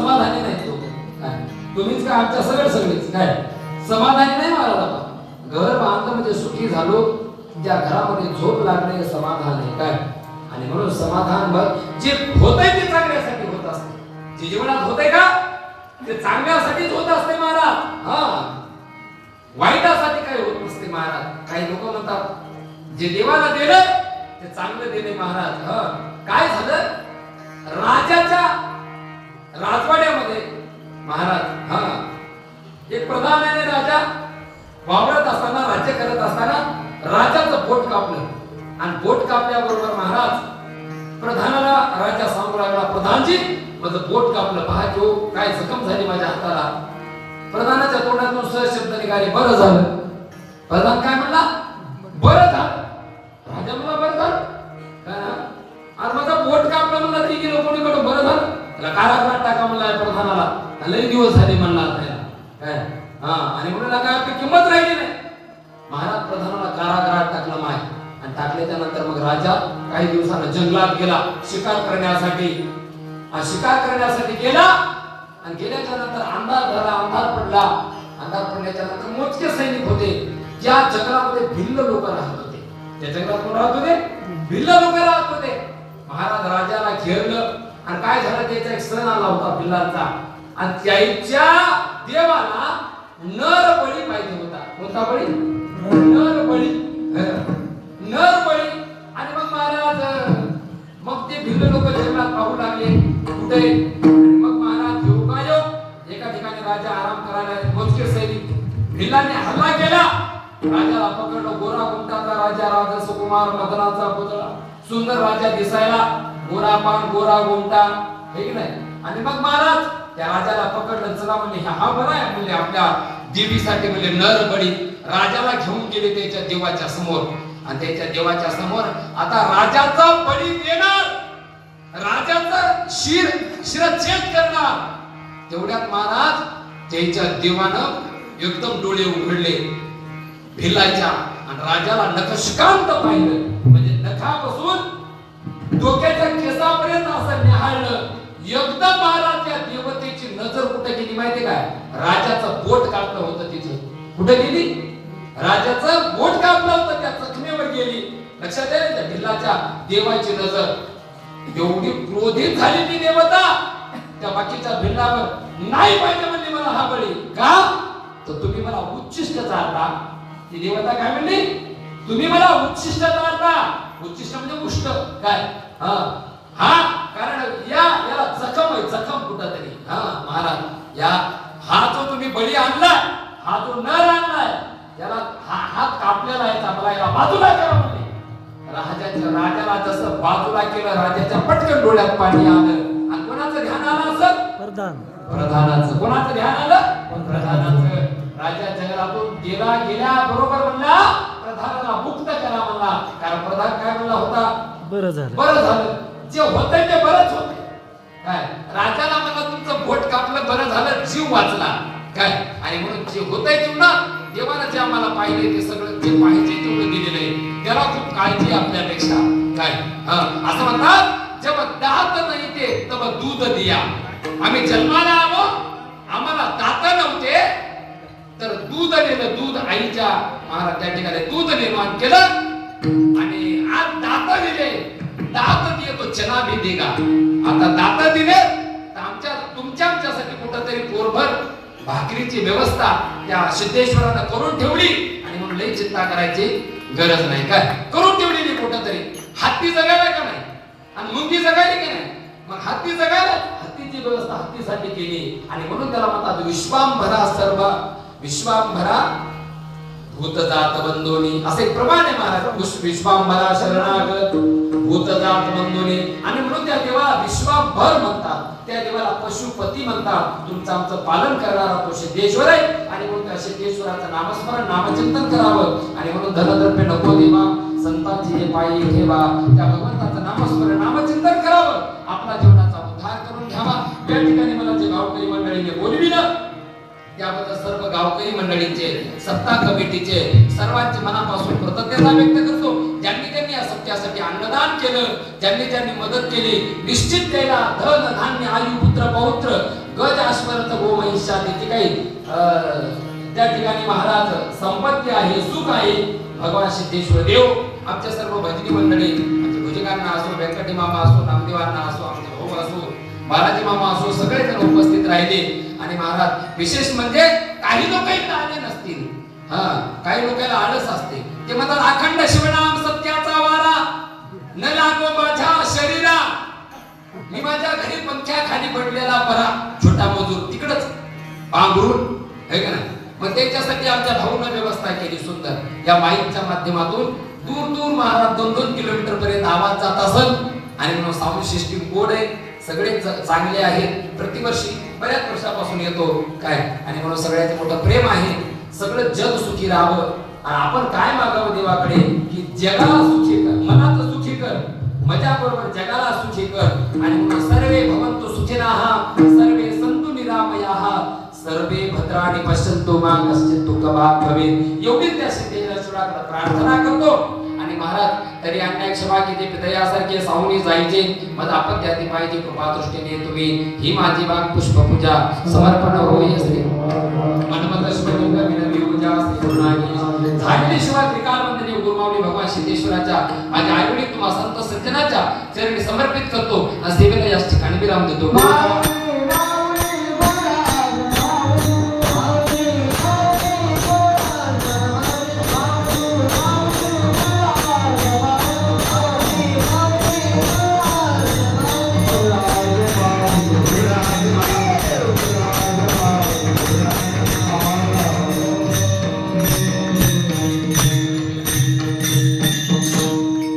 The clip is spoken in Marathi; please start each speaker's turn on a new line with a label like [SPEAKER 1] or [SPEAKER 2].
[SPEAKER 1] समाधानी नाही तो. काय? तुम्हीच काय आमच्या सगळं सगळीच काय? समाधानी नाही महाराज आपण घर बांधलं म्हणजे सुखी झालो ज्या घरामध्ये झोप लागणे हे समाधान आहे काय? आणि म्हणून समाधान बघ जे होतंय ते चांगल्यासाठी होत असते. जे जीवनात होतंय का? ते चांगल्यासाठीच होत असते महाराज. हा. वाईटासाठी काही होत नसते महाराज. काही लोक म्हणतात जे देवाला दिलं ते चांगलं दिले महाराज. हा. काय झालं? राजाच्या राजवाड्यामध्ये महाराज हा. एक प्रधान आणि राजा वावरत असताना राज्य करत असताना राजाचं बोट कापलं. आणि बोट कापल्याबरोबर महाराज प्रधानाला राजा सांगू लागला प्रधानजी माझं बोट कापलं. पहा की काय जखम झाली माझ्या हाताला. प्रधानाच्या तोंडातून सहज शब्द निघाले. बरं झालं. प्रधान काय म्हणला? त्याला कारागृहात टाका म्हणला प्रधानाला. लय लई दिवस झाले म्हणला त्याला काय? हा आणि म्हणून काय आपली किंमत राहिली नाही. महाराज प्रधानाला कारागृहात टाकलं माय. आणि टाकल्याच्या नंतर मग राजा काही दिवसानं जंगलात गेला शिकार करण्यासाठी. हा शिकार करण्यासाठी गेला. आणि गेल्याच्यानंतर अंधार झाला अंधार पडला. अंधार पडल्याच्या नंतर मोजके सैनिक होते. ज्या जंगलामध्ये भिल्ल लोक राहत होते. त्या जंगलात कोण राहत होते? भिल्ल लोक राहत होते. महाराज राजाला घेरलं. आणि काय झालं? त्याचा एक सण आला होता भिल्लांचा. आणि त्याच्या देवाला नर बळी पाहिजे होता. कोणता बळी? नर बळी नर बळी आणि मग महाराज मग ते भिल्ल लोक जंगलात पाहू लागले. कुठे? मग महाराज योगायोग एका ठिकाणी राजा आराम करायला मोजके सैनिक. भिल्लाने हल्ला केला. राजाला पकडलं. गोरा गुंटाचा राजा राजा सुकुमार मदनाचा पुतळा. सुंदर राजा दिसायला. गोरा पान गोरा गोमटा हे की नाही? आणि मग महाराज त्या राजाला पकडलं चला म्हणले हा बरा आहे म्हणले आपल्या देवीसाठी म्हणले नर बळी राजाला घेऊन गेले त्याच्या देवाच्या समोर. आणि त्याच्या देवाच्या समोर आता राजाचा बळी देणार. राजाचा शिर शिरच्छेद करणार. तेवढ्यात महाराज त्याच्या देवानं एकदम डोळे उघडले भिलाच्या आणि राजाला नखशिकांत पाहिलं. म्हणजे नखापासून डोक्याच्या माहिती काय? राजाचं बोट कापलं होतं तिथं. कुठे गेली? राजाचं बोट कापलं होतं त्या जखमेवर गेली. लक्षात आहे? त्या भिल्लाच्या देवाची नजर. एवढी क्रोधित झाली ती देवता. त्या बाकीच्या भिल्लावर नाही पाहिजे म्हणली मला हा बळी. का? तर तुम्ही मला उच्चिष्ट चालता. ती देवता काय म्हणली? तुम्ही मला उच्चिष्ट चालता. उच्चिष्ट म्हणजे उष्ट. काय? हा. हा कारण या याला जखम आहे. जखम कुठं तरी हा महाराज. या हा जो तुम्ही बळी आणलाय हा जो नर आणलाय याला हा हात कापलेला आहे चांगला याला बाजूला करा म्हणले राजाच्या राजाला जसं बाजूला केलं राजाच्या पटकन डोळ्यात पाणी आलं. आणि कोणाचं ध्यान आलं असं?
[SPEAKER 2] प्रधान.
[SPEAKER 1] प्रधानाचं. कोणाचं ध्यान आलं? प्रधानाचं. राजा जंगलातून गेला गेल्या बरोबर म्हणला प्रधानाला मुक्त करा म्हणला. कारण प्रधान काय म्हणला होता?
[SPEAKER 2] बरं झालं.
[SPEAKER 1] बरं झालं. जे होतंय ते बरंच होते काय? राजाला म्हणला तुमचं बोट कापलं बरं झालं जीव वाचला. काय? आणि म्हणून जे होतंय तेवढं देवानं जे आम्हाला पाहिजे ते सगळं जे पाहिजे तेवढं दिलेलं आहे. त्याला खूप काळजी आपल्यापेक्षा. काय? असं म्हणतात जेव्हा दात नाही ते तेव्हा दूध दिया. आम्ही जन्माला आलो आम्हाला दात नव्हते तर दूध दिलं दूध आईच्या महाराज त्या ठिकाणी दूध निर्माण केलं. आणि दात दिए तो चना भी देगा. आता दात दिले तर आमच्या तुमच्या आमच्यासाठी कुठंतरी पोरभर भाकरीची व्यवस्था त्या सिद्धेश्वरानं करून ठेवली आणि म्हणून लई चिंता करायची गरज नाही. काय? करून ठेवलेली कुठं कुठंतरी. हत्ती जगायला का नाही? आणि मुंगी जगायली की नाही? मग हत्ती जगायला हत्तीची व्यवस्था हत्तीसाठी केली. आणि म्हणून त्याला म्हणतात विश्वांभरा सर्व विश्वांभरा भूतजात बंधोनी असे प्रमाण आहे महाराज. विश्वांभरा शरणागत. भूतजात बंधोनी आणि म्हणून त्या देवाला विश्वाभर म्हणतात. त्या देवाला पशुपती म्हणतात. तुमचं आमचं पालन करणारा तो सिद्धेश्वर आहे. आणि म्हणून त्या सिद्धेश्वराचं नामस्मरण नामचिंतन करावं. आणि म्हणून धनद्रव्य नको देवा. संतांची हे पायी ठेवा. त्या भगवंताचं नामस्मरण नामचिंतन करावं. आपला जीवनाचा उद्धार करून घ्यावा. या ठिकाणी मला जे गावकरी मंडळीने बोलविलं त्याबद्दल सर्व गावकरी मंडळींचे सत्ता कमिटीचे सर्वांचे मनापासून कृतज्ञता व्यक्त करतो. ज्यांनी सत्यासाठी अन्नदान केलं ज्यांनी ज्यांनी मदत केली निश्चित त्याला धन धान्य आयु पुत्र पौत्र गज अश्वरथ गो महिषादी जे काही त्या ठिकाणी महाराज संपत्ती आहे सुख आहे भगवान सिद्धेश्वर देव आमच्या सर्व भजनी मंडळी आमच्या भुजगांना असो व्यंकटी मामा असो नामदेवांना असो आमचे भाऊ असो बालाजी मामा असो सगळे जण उपस्थित राहिले. आणि महाराज विशेष म्हणजे काही लोक इथं आले नसतील. हा काही लोकांना आळस असते. ते म्हणतात अखंड शिवनाम सत्या आमच्या भाऊनं व्यवस्था केली सुंदर. या माईकच्या माध्यमातून दूर दूर महाराज दोन दोन किलोमीटर पर्यंत आवाज जात असल आणि म्हणून साऊंड सिस्टीम कोड आहे. सगळे चांगले आहेत. प्रतिवर्षी बऱ्याच वर्षापासून येतो. काय? आणि म्हणून सगळ्यात मोठं प्रेम आहे. सगळं जग सुखी राहावं. आणि आपण काय मागावं देवाकडे? की जगाला सुखी कर. मनाचं सुखी कर. मजा बरोबर जगाला सुखी कर. आणि म्हणून सर्वे भवंतु सुखिनाः सर्वे सन्तु निरामयाः. सर्वे भद्राणि पश्यन्तु मा कश्चित् कबाब भवेत्। एवढीच त्या सिद्धेश्वराकडे प्रार्थना करतो। आणि महाराज तरी अन्याय क्षमा किती दयासारखे सावनी जायचे मग आपण त्या ती पाहिजे कृपा दृष्टीने तुम्ही ही माझी वाग पुष्पपूजा समर्पण होई श्री मनमत श्रीलिंग विनंती पूजा श्री झालेली शिवाय त्रिकाल वंदनीय गुरुमावली भगवान सिद्धेश्वराच्या माझ्या आयुर्वेदिक वडील तुम्हा संत सज्जनाच्या चरणी समर्पित करतो। आणि सेवेला याच ठिकाणी विराम